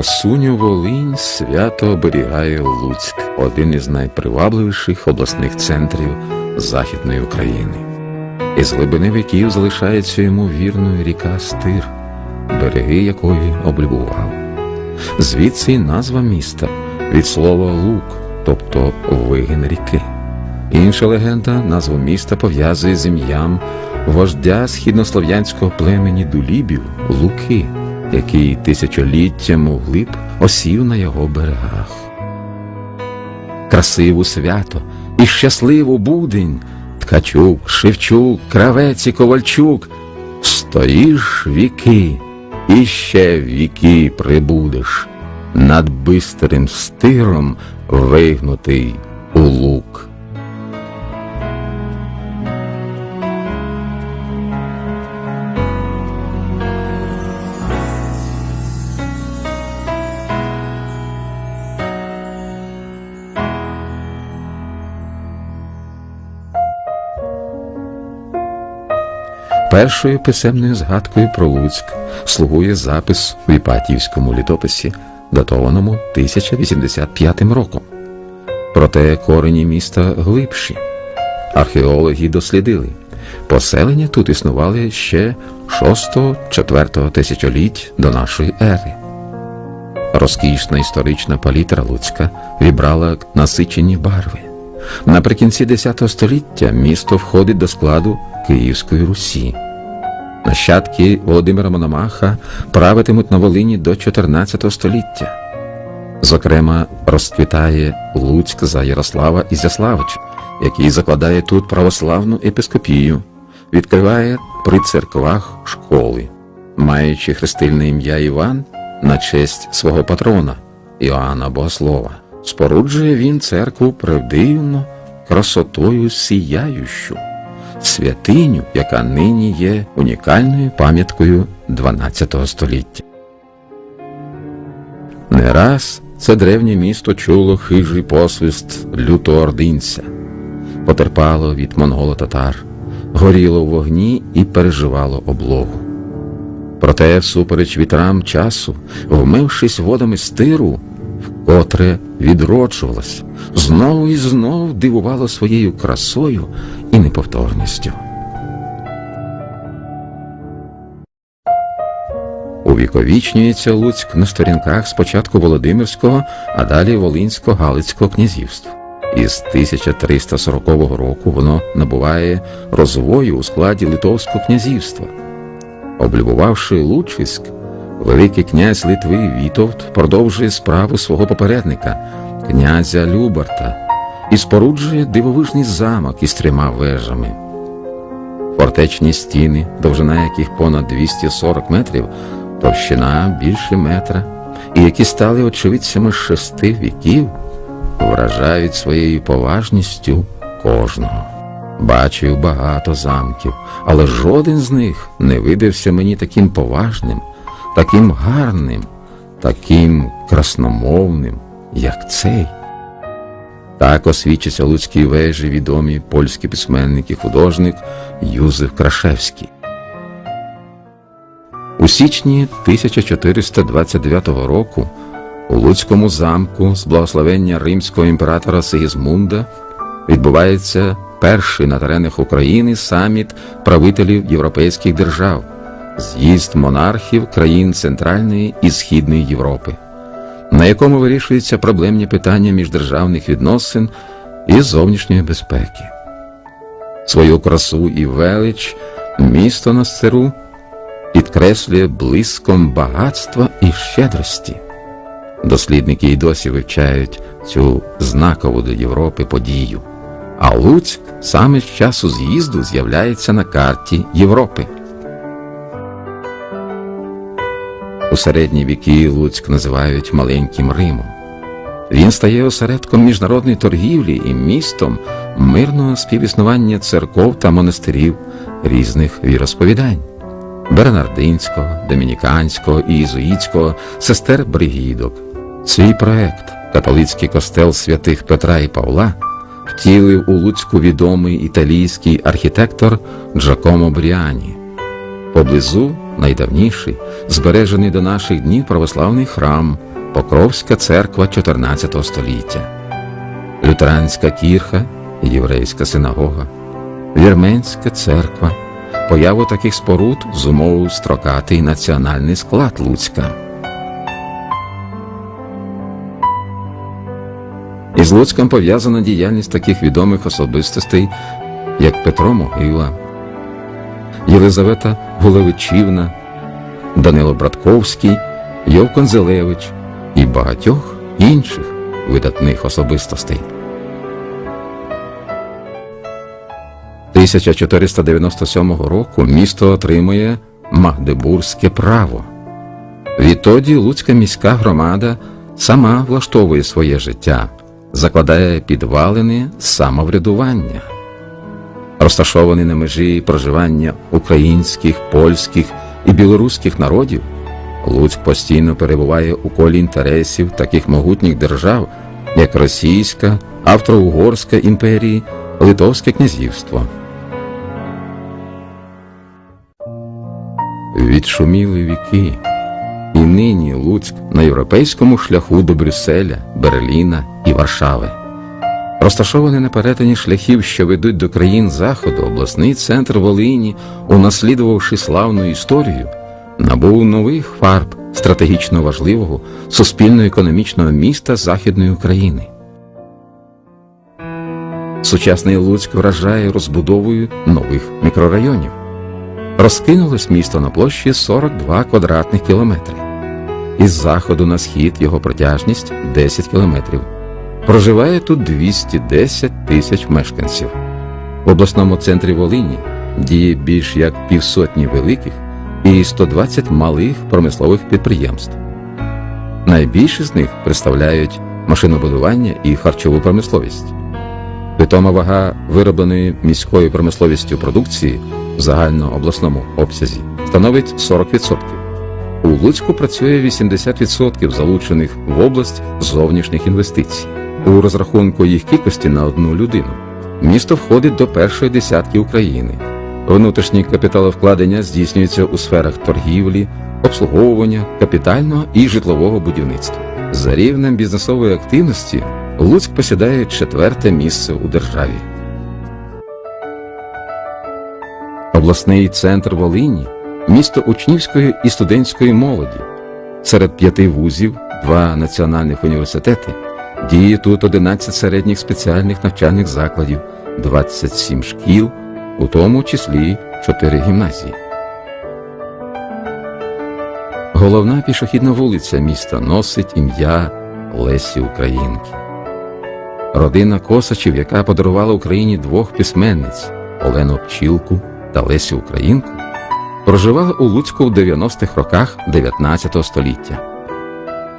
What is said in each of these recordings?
Красуню Волинь свято оберігає Луцьк, один із найпривабливіших обласних центрів Західної України. Із глибини віків залишається йому вірною ріка Стир, береги якої облюбував. Звідси й назва міста від слова лук, тобто вигин ріки. Інша легенда назву міста пов'язує з ім'ям вождя східнослов'янського племені Дулібів Луки, який тисячоліттям углиб осів на його берегах. Красиву свято і щасливу будень Ткачук, Шевчук, Кравець і Ковальчук. Стоїш віки, і ще віки прибудеш, над бистрим стиром вигнутий у лук. Першою писемною згадкою про Луцьк слугує запис у Іпатіївському літописі, датованому 1085 роком. Проте корені міста глибші. Археологи дослідили, поселення тут існували ще 6-4 тисячоліть до нашої ери. Розкішна історична палітра Луцька вібрала насичені барви. Наприкінці X століття місто входить до складу Київської Русі. Нащадки Володимира Мономаха правитимуть на Волині до 14 століття. Зокрема, розквітає Луцьк за Ярослава Ізяславича, який закладає тут православну епископію, відкриває при церквах школи, маючи хрестильне ім'я Іван на честь свого патрона Іоанна Богослова. Споруджує він церкву правдивно, красотою сіяющу, святиню, яка нині є унікальною пам'яткою XII століття. Не раз це древнє місто чуло хижий посвист лютого ординця, потерпало від монголо-татар, горіло в вогні і переживало облогу. Проте, всупереч вітрам часу, вмившись водами стиру, вкотре відроджувалось, знову і знову дивувало своєю красою і неповторністю. Увіковічнюється Луцьк на сторінках спочатку Володимирського, а далі Волинсько-Галицького князівств. Із 1340 року воно набуває розвою у складі Литовського князівства. Облюбувавши Лучиськ, Великий князь Литви Вітовт продовжує справу свого попередника, князя Любарта, і споруджує дивовижний замок із трьома вежами. Фортечні стіни, довжина яких понад 240 метрів, товщина більше метра, і які стали очевидцями шести віків, вражають своєю поважністю кожного. Бачив багато замків, але жоден з них не видався мені таким поважним таким гарним, таким красномовним, як цей. Так освічиться Луцькій вежі відомі польські письменник і художник Юзеф Крашевський. У січні 1429 року у Луцькому замку з благословення римського імператора Сигізмунда відбувається перший на теренах України саміт правителів європейських держав з'їзд монархів країн Центральної і Східної Європи, на якому вирішуються проблемні питання міждержавних відносин і зовнішньої безпеки. Свою красу і велич місто на сцеру підкреслює блиском багатства і щедрості. Дослідники й досі вивчають цю знакову для Європи подію. А Луцьк саме з часу з'їзду з'являється на карті Європи. У середні віки Луцьк називають маленьким Римом. Він стає осередком міжнародної торгівлі і містом мирного співіснування церков та монастирів різних віросповідань Бернардинського, Домініканського і Ізуїцького, сестер Бригідок. Свій проект католицький костел святих Петра і Павла втілив у Луцьку відомий італійський архітектор Джакомо Бріані. Поблизу найдавніший, збережений до наших днів православний храм, Покровська церква 14 століття, Лютеранська кірха, єврейська синагога, Вірменська церква. Появу таких споруд зумовив строкатий національний склад Луцька. Із Луцьком пов'язана діяльність таких відомих особистостей, як Петро Могила, Єлизавета Гулевичівна, Данило Братковський, Йов Конзелевич і багатьох інших видатних особистостей. 1497 року місто отримує Магдебурзьке право. Відтоді Луцька міська громада сама влаштовує своє життя, закладає підвалини самоврядування. Розташований на межі проживання українських, польських і білоруських народів, Луцьк постійно перебуває у колі інтересів таких могутніх держав, як Російська, Австро-Угорська імперії, Литовське князівство. Відшуміли віки, і нині Луцьк на європейському шляху до Брюсселя, Берліна і Варшави. Розташований на перетині шляхів, що ведуть до країн Заходу, обласний центр Волині, унаслідувавши славну історію, набув нових фарб стратегічно важливого суспільно-економічного міста Західної України. Сучасний Луцьк вражає розбудовою нових мікрорайонів. Розкинулось місто на площі 42 квадратних кілометри. Із заходу на схід його протяжність 10 кілометрів. Проживає тут 210 тисяч мешканців. В обласному центрі Волині діє більш як півсотні великих і 120 малих промислових підприємств. Найбільше з них представляють машинобудування і харчову промисловість. Питома вага виробленої міською промисловістю продукції в загальнообласному обсязі становить 40%. У Луцьку працює 80% залучених в область зовнішніх інвестицій. У розрахунку їх кількості на одну людину місто входить до першої десятки України. Внутрішні капіталовкладення здійснюються у сферах торгівлі, обслуговування, капітального і житлового будівництва. За рівнем бізнесової активності Луцьк посідає четверте місце у державі. Обласний центр Волині місто учнівської і студентської молоді. Серед п'яти вузів, два національних університети, діє тут 11 середніх спеціальних навчальних закладів, 27 шкіл, у тому числі 4 гімназії. Головна пішохідна вулиця міста носить ім'я Лесі Українки. Родина Косачів, яка подарувала Україні двох письменниць Олену Пчілку та Лесю Українку, проживала у Луцьку в 90-х роках 19 століття.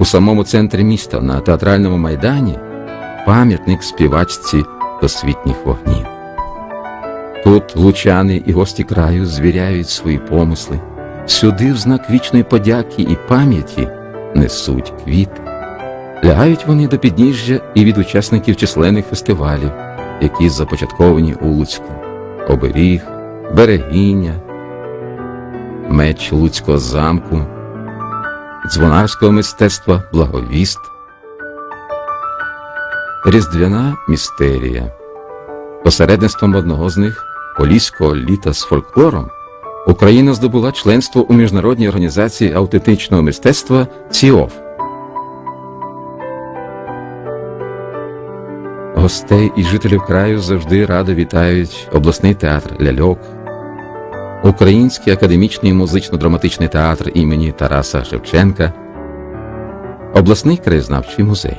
У самому центрі міста на театральному майдані пам'ятник співачці освітніх вогнів. Тут лучани і гості краю звіряють свої помисли, сюди в знак вічної подяки і пам'яті несуть квіти. Лягають вони до підніжжя і від учасників численних фестивалів, які започатковані у Луцьку, оберіг, берегиня, меч Луцького замку, дзвонарського мистецтва благовіст, різдвяна містерія. Посередництвом одного з них, поліського літа з фольклором, Україна здобула членство у міжнародній організації аутентичного мистецтва ЦІОФ. Гостей і жителів краю завжди радо вітають обласний театр Ляльок, Український академічний музично-драматичний театр імені Тараса Шевченка, обласний краєзнавчий музей.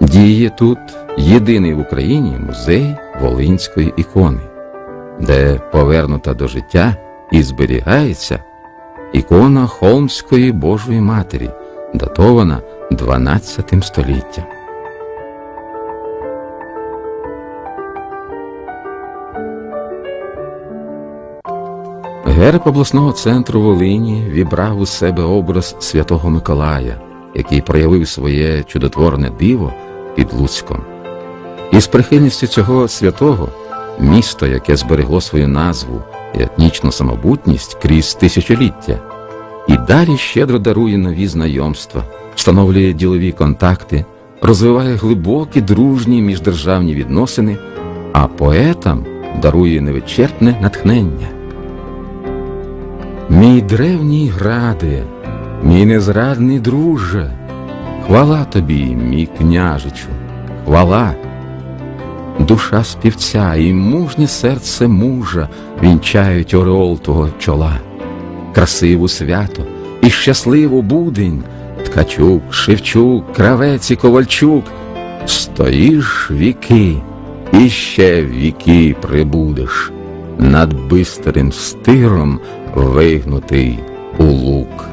Діє тут єдиний в Україні музей Волинської ікони, де повернута до життя і зберігається ікона Холмської Божої Матері, датована 12 століттям. Герб обласного центру Волині вібрав у себе образ Святого Миколая, який проявив своє чудотворне диво під Луцьком. І з прихильністю цього святого місто, яке зберегло свою назву і етнічну самобутність крізь тисячоліття. І далі щедро дарує нові знайомства, встановлює ділові контакти, розвиває глибокі дружні міждержавні відносини, а поетам дарує невичерпне натхнення. Мій древній граде, мій незрадний друже, хвала тобі, мій княжичу, хвала. Душа співця і мужнє серце мужа вінчають ореол твого чола, красиву свято і щасливу будень, Ткачук, Шевчук, Кравець і Ковальчук, стоїш віки, і ще віки прибудеш, над бистрим стиром вигнутий у лук.